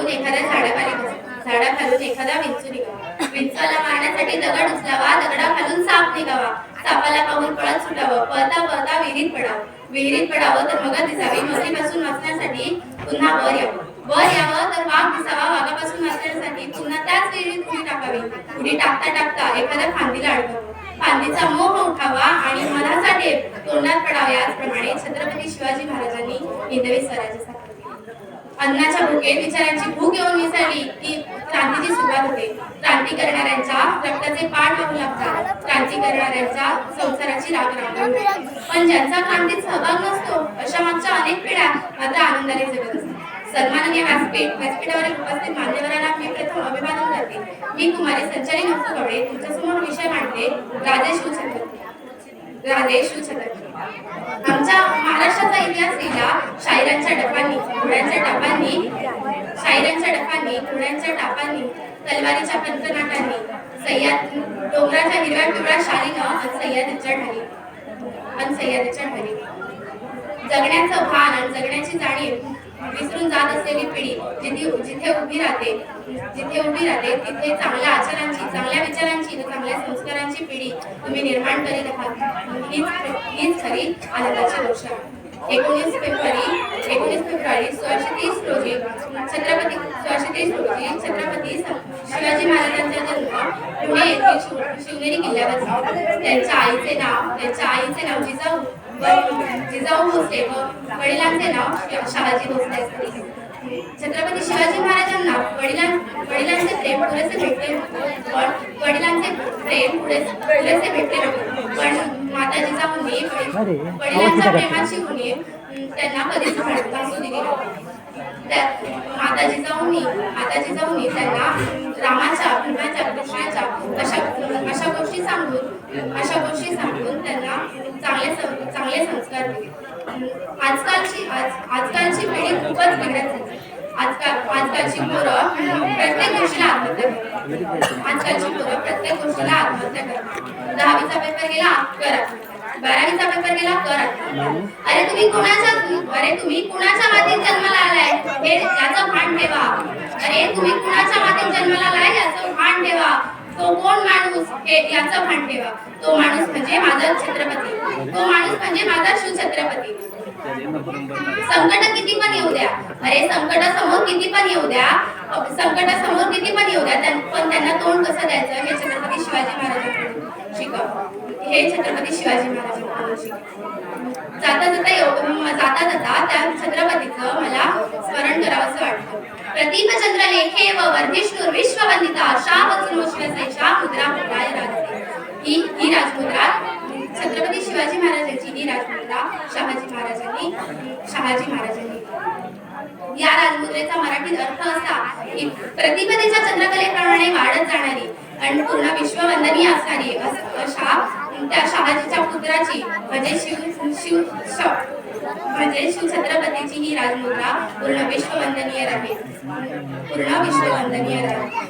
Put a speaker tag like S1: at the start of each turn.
S1: बघून एखाद्या झाडाखाली झाडा झाडाखालून एखादा विंचू निघावा. विंचाला मारण्यासाठी दगड उचलावा दगडा दगडाखालून साप निघावा. सापाला पाहून पळत सुटावं पळता पळता विहिरीत पडावं. विहिरीत पडावं तर मग दिसावी. मगरीपासून वाचण्यासाठी पुन्हा वर यावं. वर यावं तर वाघ दिसावा. वाघापासून वाचण्यासाठी पुन्हा त्याच विहिरीत उडी टाकावी. उडी टाकता टाकता एखाद्या फांदीला अडकावं. फांदीचा मोह उठावा आणि मधाचा टेप तोंडात पडावा. याचप्रमाणे छत्रपती शिवाजी महाराजांनी हिंदवी स्वराज्य स्वराज्याचा अन्नाच्या भुकेत विचारांची भूक येऊन मिसळली की क्रांतीची सुरुवात होते. क्रांती करणाऱ्यांच्या रक्ताचे पाठ वाहू लागतात. क्रांती करणाऱ्यांच्या संसाराची राग रांगून पण ज्यांचा क्रांतीत सहभाग नसतो अशा मागच्या अनेक पिढ्या मात्र आनंदाने जगत असतात. सन्माननीय व्यासपीठ व्यासपीठावरील उपस्थित मान्यवरांना मी प्रथम अभिवादन करते. मी कुमारी संचारी नमसू गवडे तुमच्यासमोर विषय मांडते. राजेश शिवचंद्र राजे आमच्या महाराष्ट्राचा इतिहास लिहिला शायरांच्या डपांनी घोड्यांच्या टापांनी. शायरांच्या डपांनी घोड्यांच्या टापांनी तलवारीच्या पंचनाटांनी सह्याद डोंगराच्या हिरव्या पिवळ्या शालीनं आणि सह्याद्रीच्या ढाली आणि सह्याद्रीच्या ढाली जगण्याचं भान आणि जगण्याची जाणीव विसरून जात असलेली पिढी जिथे जिथे उभी राहते जिथे उभी राहते तिथे चांगल्या आचारांची चांगल्या विचारांची व चांगल्या संस्कारांची पिढी तुम्ही निर्माण करीत आहात. हीच हीच खरी आनंदाची गोष्ट एकोणीस फेब्रुवारी एकोणीस फेब्रुवारी सोळाशे तीस रोजी छत्रपती सोळाशे तीस रोजी छत्रपती शिवाजी महाराजांचा जन्म पुणे येथील शिवनेरी किल्ल्यावर झाला. त्यांच्या आईचे नाव त्यांच्या आईचे नाव जिजाऊ जिजाऊ भोसले व वडिलांचे नाव शहाजी भोसले असते छत्रपती शिवाजी महाराजांना वडिलां वडिलांचे प्रेम पुरेसे भेटले. पण वडिलांचे प्रेम पुरेसे पुरेसे भेटले पण माता जिजाऊंनी वडील- वडिलांच्या प्रेमाची उणीव त्यांना कधीच भासू दिली. त्या माता जिजाऊंनी माता जिजाऊंनी त्यांना रामाच्या भीमाच्या कृष्णाच्या अशा अशा गोष्टी सांगून अशा गोष्टी सांगून त्यांना चांगले चांगले संस्कार दिले. आजकालची आज आजकालची पिढी खूपच बिघडत झाली आजकाल आजकालची पोरं प्रत्येक गोष्टीला आत्महत्या करतात. आजकालची पोरं प्रत्येक गोष्टीला आत्महत्या करतात. दहावीचा पेपर गेला करा बारावीचा पेपर गेला करा अरे तुम्ही कोणाच्या अरे तुम्ही कोणाच्या मातीत जन्माला आलाय हे याचं भान ठेवा अरे तुम्ही कुणाच्या मातीत जन्माला आलाय याचं भान ठेवा. तो कोण माणूस? हे याचं भान ठेवा. तो माणूस म्हणजे माझा छत्रपती. तो माणूस म्हणजे माझा शिवछत्रपती संकट किती पण येऊ द्या. अरे संकट समोर किती पण येऊ द्या. संकट समोर किती पण येऊ द्या पण त्यांना तोंड कसं द्यायचं? हे छत्रपती शिवाजी महाराज शिकव. हे छत्रपती शिवाजी महाराज जाता जाता जाता जाता त्या छत्रपतीचं मला स्मरण करावंसं वाटतं. प्रतिभचंद्र लेखे व वर्धिष्णूर विश्ववंदिता शाह शिवसैषा मुद्रा मुद्राय राजते ही ही राजमुद्रा। छत्रपती शिवाजी महाराजांची ही राजमुद्रा शहाजी महाराजांनी शहाजी महाराजांनी. या राजमुद्रेचा मराठीत अर्थ असा की प्रतिपदेच्या चंद्रकलेप्रमाणे वाढत जाणारी आणि पूर्ण विश्ववंदनीय असणारी अस- अशा पुत्राची म्हणजे शिव शिव श- म्हणजे शिवछत्रपतीची ही राजमुद्रा पूर्ण विश्ववंदनीय राहील. पूर्ण विश्ववंदनीय राहील.